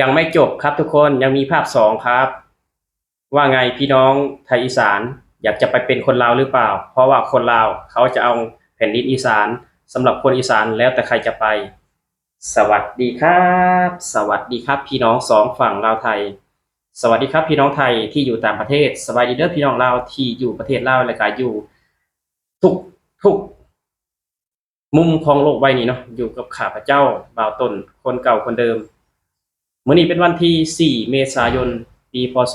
ยังไม่จบครับทุกคนยังมีภาคสองครับ ว่าไงพี่น้องไทยอีสาน อยากจะไปเป็นคนลาวหรือเปล่า เพราะว่าคนลาวเขาจะเอาแผ่นดินอีสานสำหรับคนอีสานแล้วแต่ใครจะไป สวัสดีครับ สวัสดีครับ พี่น้องสองฝั่งลาวไทย สวัสดีครับพี่น้องไทยที่อยู่ต่างประเทศสวัสดีเด้อพี่น้องลาวที่อยู่ประเทศลาวและก็อยู่ ทุกทุกมุมของโลกใบนี้เนาะอยู่กับข้าพเจ้าบ่าวตนคนเก่าคนเดิม มื้อนี้เป็นวันที่ 4 เมษายน ปี พศ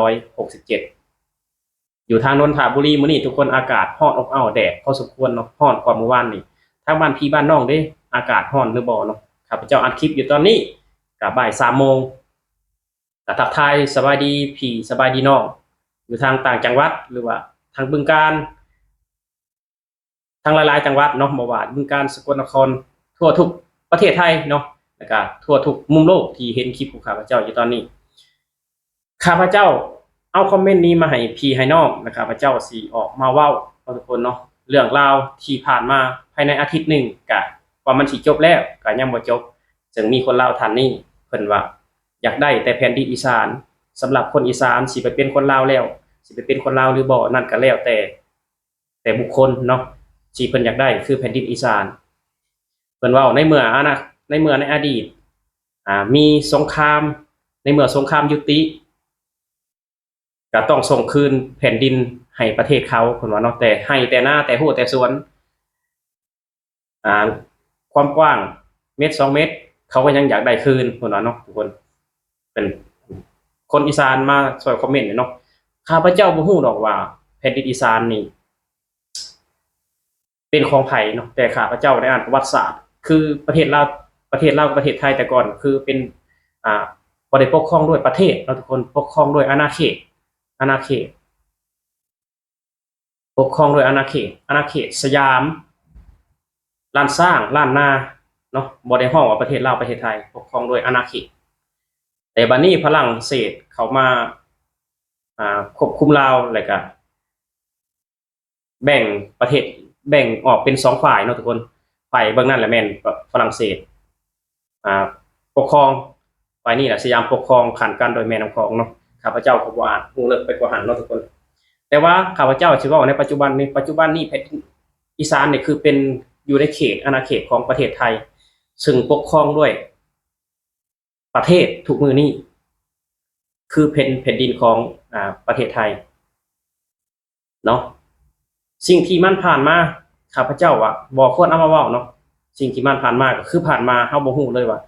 2567 อยู่ทางนนทบุรีมื้อนี้ทุกคนอากาศร้อนอบอ้าวแดดพอสมควรเนาะร้อนกว่าเมื่อวานนี่ทางบ้านพี่บ้านน้องเด้อากาศร้อนหรือบ่เนาะข้าพเจ้าอัดคลิปอยู่ตอนนี้ก็บ่าย3โมงก็ทักทายสบายดีพี่สบายดีน้องอยู่ทางต่างจังหวัดหรือว่า ทางบึงการทางหลายๆจังหวัดเนาะบ่ว่าบึงการสกลนครทั่วทุกประเทศไทยเนาะ แล้วก็ทั่วทุกมุมโลกที่เห็นคลิปของข้าพเจ้าอยู่ตอนนี้ข้าพเจ้าเอาคอมเมนต์นี้มาให้พี่ให้น้องและข้าพเจ้าสิออกมาเว้าเอาทุกคนเนาะเรื่องราวที่ผ่านมาภายในอาทิตย์หนึ่งกะว่ามันสิจบแล้วก็ยังบ่จบจึงมีคนลาวท่านนี้เพิ่นว่า อยากได้แต่แผ่นดินอีสานสำหรับคนอีสานสิไปเป็นคนลาวแล้ว สิไปเป็นคนลาวหรือบ่นั่นก็แล้วแต่ แต่บุคคลเนาะที่เพิ่นอยากได้คือแผ่นดินอีสานเพิ่นว่าในเมื่ออนะ ในเมื่อในอดีตมีสงคราม ในเมื่อสงครามยุติก็ต้องส่งคืนแผ่นดินให้ประเทศเขาเพิ่นว่าเนาะแต่ให้แต่หน้าแต่หัวแต่สวนอ่าความกว้างเมตรสองเมตร เขาก็ยังอยากได้คืนเพิ่นว่าเนาะทุกคน เป็นคนอีสานมาช่วยคอมเมนต์หน่อยเนาะข้าพเจ้าบ่ฮู้ดอกว่าแผ่นดินอีสานนี่เป็นของไผ่เนาะแต่ข้าพเจ้าได้อ่านประวัติศาสตร์ คือประเทศลาว ประเทศลาวกับประเทศไทยแต่ก่อน คือเป็นอ่าบ่ได้ปกครองด้วยประเทศเราทุกคนปกครองด้วยอาณาเขตอาณาเขตปกครองด้วยอาณาเขตอาณาเขตสยามล้านสร้างล้านนาเนาะบ่ได้ห้องว่าประเทศลาวประเทศไทย ปกครองโดยอาณาเขตแต่บัดนี้ฝรั่งเศสเขามาอ่าควบคุมลาวแล้วก็แบ่งประเทศแบ่งออกเป็นสองฝ่ายเนาะทุกคนฝ่ายเบื้องนั้นแหละแมนฝรั่งเศส ปกครองฝ่ายนี้แหละสยามปกครองขันกันโดยแม่น้ำคลองเนาะข้าพเจ้าก็บ่อ่านฮู้เลิกไปกว่าหันเนาะทุกคน แต่ว่าข้าพเจ้าสิเว้าในปัจจุบันนี้ปัจจุบันนี้แผ่นดินอีสานเนี่ยคือเป็นอยู่ในเขตอาณาเขตของประเทศไทย ซึ่งปกครองด้วย ประเทศทุกมือนี้คือเป็นแผ่นดินของอ่าประเทศไทยเนาะสิ่งที่มันผ่านมาข้าพเจ้าว่าบ่ควรเอามาเว้าเนาะ สิ่งที่มันผ่านมาก็คือผ่านมาเฮาบ่ฮู้เลยว่า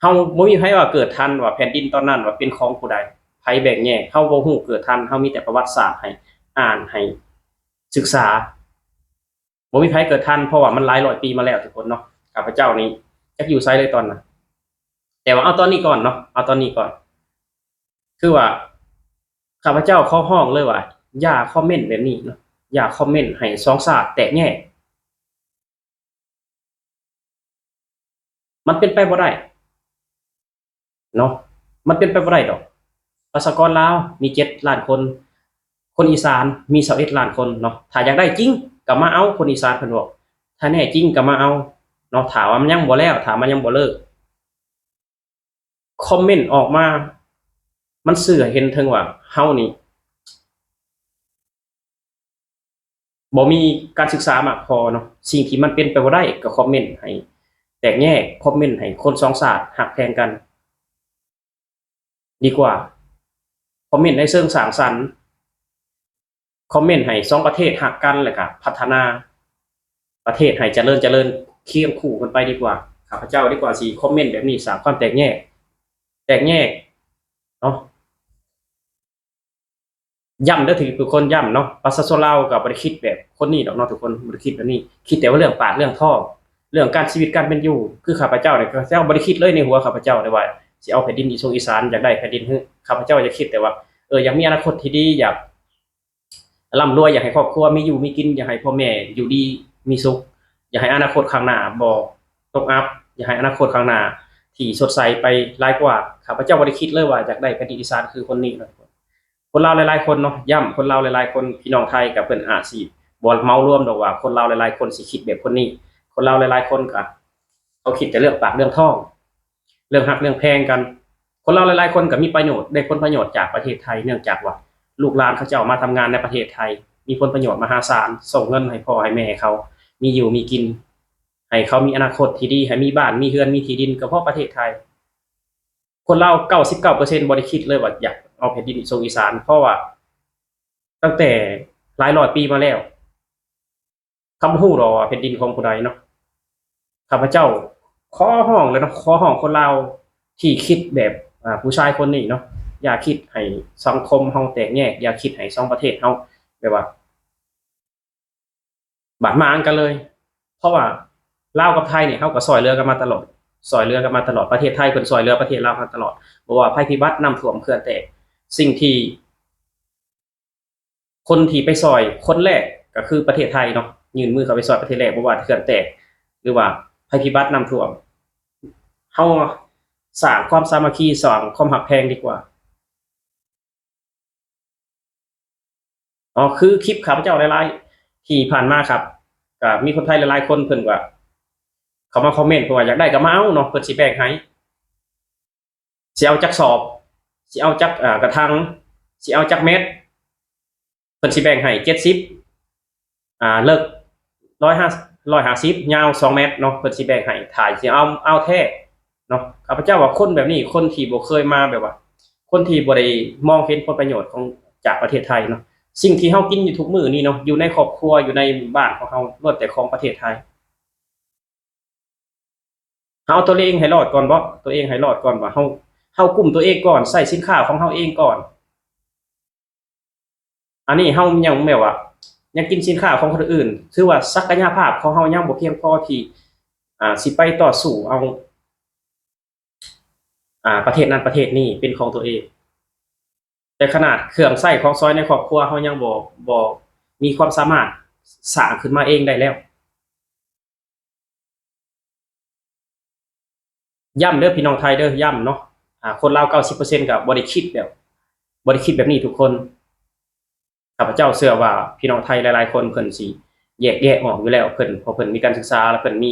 เฮาบ่มีไผว่าเกิดทันว่าแผ่นดินตอนนั้นว่าเป็นของผู้ใดไผแบ่งแยกเฮาบ่ฮู้เกิดทันเฮามีแต่ประวัติศาสตร์ให้อ่านให้ศึกษาบ่มีไผเกิดทันเพราะว่ามันหลายร้อยปีมาแล้วทุกคนเนาะข้าพเจ้านี่จักอยู่ไสเลยตอนนั้นแต่ว่าเอาตอนนี้ก่อนเนาะเอาตอนนี้ก่อน คือว่าข้าพเจ้าข้าห้องเลยว่าอย่าคอมเมนต์แบบนี้เนาะอย่าคอมเมนต์ให้สองศาสตร์แตกแยก มันเป็นไปบ่ได้เนาะมันเป็นไปบ่ได้ดอกประชากรลาวมีเจ็ดล้านคน คนอีสานมีสเอ็ดล้านคนเนาะถ้าอยากได้จริงก็มาเอาคนอีสานเพิ่นบอกถ้าแน่จริงก็มาเอาเนาะถามว่ามันยังบ่แล้วถามมันยังบ่เลิกคอมเมนต์ออกมา มันเสื่อเห็นถึงว่าเฮานี่บ่มีการศึกษามากพอเนาะสิ่งที่มันเป็นไปบ่ได้ก็คอมเมนต์ให้ แตกแยกคอมเมนต์ให้คนสองศาสตร์หักแพงกัน ดีกว่า คอมเมนต์ในเชิงสร้างสรรค์คอมเมนต์ให้สองประเทศหักกันแล้วก็พัฒนาประเทศให้เจริญเจริญเคียงคู่กันไปดีกว่าข้าพเจ้าดีกว่าสิคอมเมนต์แบบนี้สร้างความแตกแยก แตกแยกเนาะย้ำเด้อถือเป็คนย้ำเนาะประชาชนลากับบริคิดแบบคนนี้ดอกเนาะทุกคนบริคิดแบบนี้ คิดแต่ว่าเรื่องปากเรื่องท่อ เรื่องการชีวิตการเป็นอยู่คือข้าพเจ้าเนี่ยข้าพเจ้าบริคิดเลยในหัวข้าพเจ้าเลยว่าสิเอาแผ่นดินอีสงอีสานอยากได้แผ่นดินฮึข้าพเจ้าจะคิดแต่ว่าเอออยากมีอนาคตที่ดีอยากร่ำรวยอยากให้ครอบครัวมีอยู่มีกินอยากให้พ่อแม่อยู่ดีมีสุข อยากให้อนาคตข้างหน้าบ่ตกอัพอยากให้อนาคตข้างหน้าที่สดใสไปหลายกว่าข้าพเจ้าบ่ได้คิดเลยว่าอยากได้แผ่นดินอีสานคือคนนี้นะคนลาวหลายๆคนเนาะย่ำคนลาวหลายๆคนพี่น้องไทยกับเพิ่อนอาจสิบ่เมาร่วมดอกว่า คนลาวหลายๆคนสิคิดแบบคนนี้ คนลาหลายๆคนก็เขาคิดแต่เรื่องปากเรื่องท้อง เรื่องหักเรื่องแพงกัน คนเราหลายๆคนก็มีประโยชน์ได้ผลประโยชน์จากประเทศไทยเนื่องจากว่า ลูกหลานเขาเจ้ามาทำงานในประเทศไทย มีผลประโยชน์มหาศาลส่งเงินให้พ่อให้แม่เขา มีอยู่มีกินให้เขามีอนาคตที่ดีให้มีบ้านมีเฮือนมีที่ดินก็เพราะประเทศไทย คนเราเก้าสิบเก้าเปอร์เซ็นต์บริคิดเลยว่าอยากเอาแผ่นดินทรงอีสานเพราะว่า ตั้งแต่หลายร้อยปีมาแล้วคำพูดหรอแผ่นดินของผู้ใดเนาะ ข้าพเจ้าขอห้องเลยเนาะขอห้องคนเราที่คิดแบบผู้ชายคนนี้เนาะอย่าคิดให้สังคมเฮาแตกแยก อย่าคิดให้สองประเทศเฮาแบบว่าบาดหมางกันเลย เพราะว่าลาวกับไทยเนี่ยเขาก็ซอยเรือกันมาตลอดซอยเรือกันมาตลอดประเทศไทยเป็นซอยเรือประเทศลาวมาตลอดเพราะว่าภัยพิบัติน้ำท่วมเขื่อนแตกสิ่งที่ คนที่ไปซอยคนแรกก็คือประเทศไทยเนาะยื่นมือเข้าไปซอยประเทศแรกเพราะว่าเขื่อนแตก หรือว่า ภัยพิบัติน้ำท่วมเฮาสร้างความสามัคคีสร้างความหักแพงดีกว่าอ๋อคือคลิปข้าพเจ้าหลายๆที่ผ่านมาครับก็มีคนไทยหลายๆคนเพิ่นว่าเขามาคอมเมนต์เพิ่นว่าอยากได้ก็มาเอาเนาะเพิ่นสิแบ่งให้สิเอาจักสอบสิเอาจักอ่ากระทังสิเอาจักเม็ดเพิ่นสิแบ่งให้70อ่าเลิก150 150ยาว2เมตรเนาะเพิ่นสิแบ่งให้ถ่ายสิเอาเอาแท้เนาะข้าพเจ้าว่าคนแบบนี้คนที่บ่เคยมาแบบว่า คนที่บ่ได้มองเห็นผลประโยชน์ของจากประเทศไทยเนาะสิ่งที่เฮากินอยู่ทุกมื้อนี้เนาะอยู่ในครอบครัวอยู่ในบ้านของเฮาล้วนแต่ของประเทศไทยเฮาเอาตัวเองให้รอดก่อนบ่ตัวเองให้รอดก่อนว่าเฮาเฮากลุ่มตัวเองก่อนใส่สินค้าของเฮาเองก่อน อันนี้เฮายังแบบว่า ยังกินสินค้าของคนอื่นถือว่าศักยภาพของเฮายังบ่เพียงพอที่อ่าสิไปต่อสู้เอาอ่าประเทศนั้นประเทศนี้เป็นของตัวเอง แต่ขนาดเครื่องใส้ของซอยในครอบครัวเขายังบ่บ่มีความสามารถสร้างขึ้นมาเองได้แล้วย่ำเด้อพี่น้องไทยเด้อย่ำเนาะอ่าคนลาว90%ก็บ่ได้คิดแบบบ่ได้คิดแบบนี้ทุกคน ข้าพเจ้าเชื่อว่าพี่น้องไทยหลายๆ คนเพิ่นสิแยกแยะออกอยู่แล้วเพิ่นเพราะเพิ่นมีการศึกษาแล้วเพิ่นมี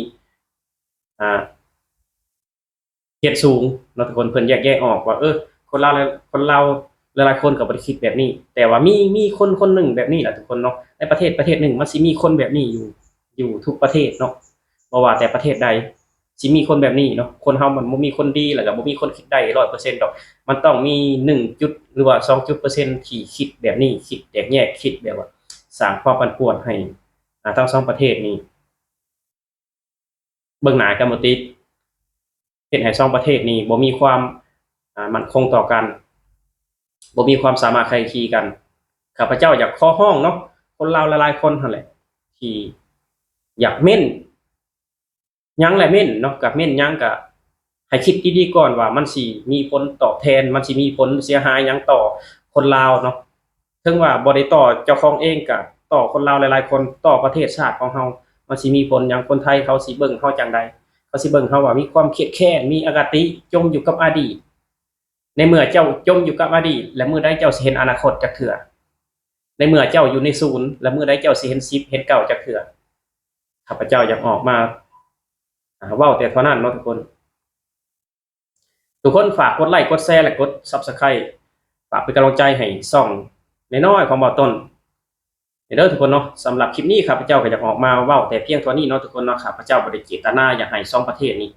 อ่าเฮ็ดสูงเนาะทุกคนเพิ่นแยกแยะออกว่า เออ คนลาคนลาหลายๆคนก็บ่ได้คิดแบบนี้ แต่ว่ามีมีคนคนหนึ่งแบบนี้แหละทุกคนเนาะในประเทศประเทศหนึ่งมันสิมีคนแบบนี้อยู่อยู่ทุกประเทศเนาะบ่ว่าแต่ประเทศใด สิมีคนแบบนี้เนาะคนเฮามันบ่มีคนดีแล้วก็บ่มีคนคิดได้100%ดอก มันต้องมี1จุดหรือว่า2จุดเปอร์เซ็นต์ที่คิดแบบนี้คิดแตกแยกคิดแบบว่าสร้างความปั่นป่วนให้อ่าทั้งสองประเทศนี้เบิ่งหน้ากันบ่ติดเฮ็ดให้สองประเทศนี้บ่มีความอ่ามั่นคงต่อกันบ่มีความสามารถใครคีกันข้าพเจ้าอยากข้อห้องเนาะคนลาวหลายๆคนหั่นแหละที่อยากเม่น ยังแหละเม่นเนาะกับเม่นยังก็ให้คิดดีๆก่อนว่ามันสิมีผลตอบแทน มันสิมีผลเสียหายยังต่อคนลาวเนาะถึงว่าบ่ได้ต่อเจ้าของเองก็ต่อคนลาวหลายๆ คนต่อประเทศชาติของเฮามันสิมีผลยังคนไทยเขาสิเบิ่งเฮาจังใดเขาสิเบิ่งเฮาว่ามีความเครียดแค้นมีอคติจมอยู่กับอดีตในเมื่อเจ้าจมอยู่กับอดีต และเมื่อใดเจ้าสิเห็นอนาคตจักเถื่อในเมื่อเจ้าอยู่ในศูนย์และเมื่อใดเจ้าสิเห็นสิบเห็นเก่าจักเถื่อข้าพเจ้าอยากออกมา เว้าแต่เท่านั้นเนาะทุกคน ทุกคนฝากกดไลค์กดแชร์และกด Subscribe ฝากเป็นกำลังใจให้ซ่องในน้อยของบ่อต้นเด้อทุกคนเนาะสำหรับคลิปนี้ข้าพเจ้าก็อยากออกมาเว้าแต่เพียงเท่านี้เนาะทุกคนเนาะข้าพเจ้าบ่ได้เจตนาอยากให้สองประเทศนี้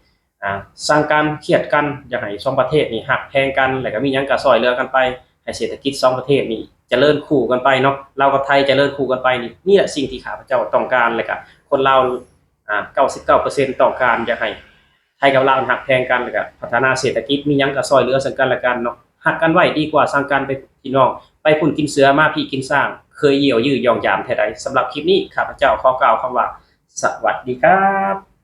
อ่าสร้างการเครียดกันอยากให้สองประเทศนี่หักแพงกันแล้วก็มียังก็ซอยเหลือกันไปให้เศรษฐกิจสองประเทศนี่เจริญคู่กันไปเนาะลาวกับไทยเจริญคู่กันไปนี่นี่แหละสิ่งที่ข้าพเจ้าต้องการเลยก็คนลา อ่า99%ต้องการอยากให้ไทยกับลาวหักแพงกันแล้วก็พัฒนาเศรษฐกิจมียังก็ซอยเหลือสังกันละกันเนาะหักกันไว้ดีกว่าสร้างกันไปพี่น้อง ไปพุ่นกินเสือมาพี่กินสร้าง เคยเหี่ยวยื้อยองยามแท้ใดสำหรับคลิปนี้ข้าพเจ้าขอกล่าวคำว่า สวัสดีครับ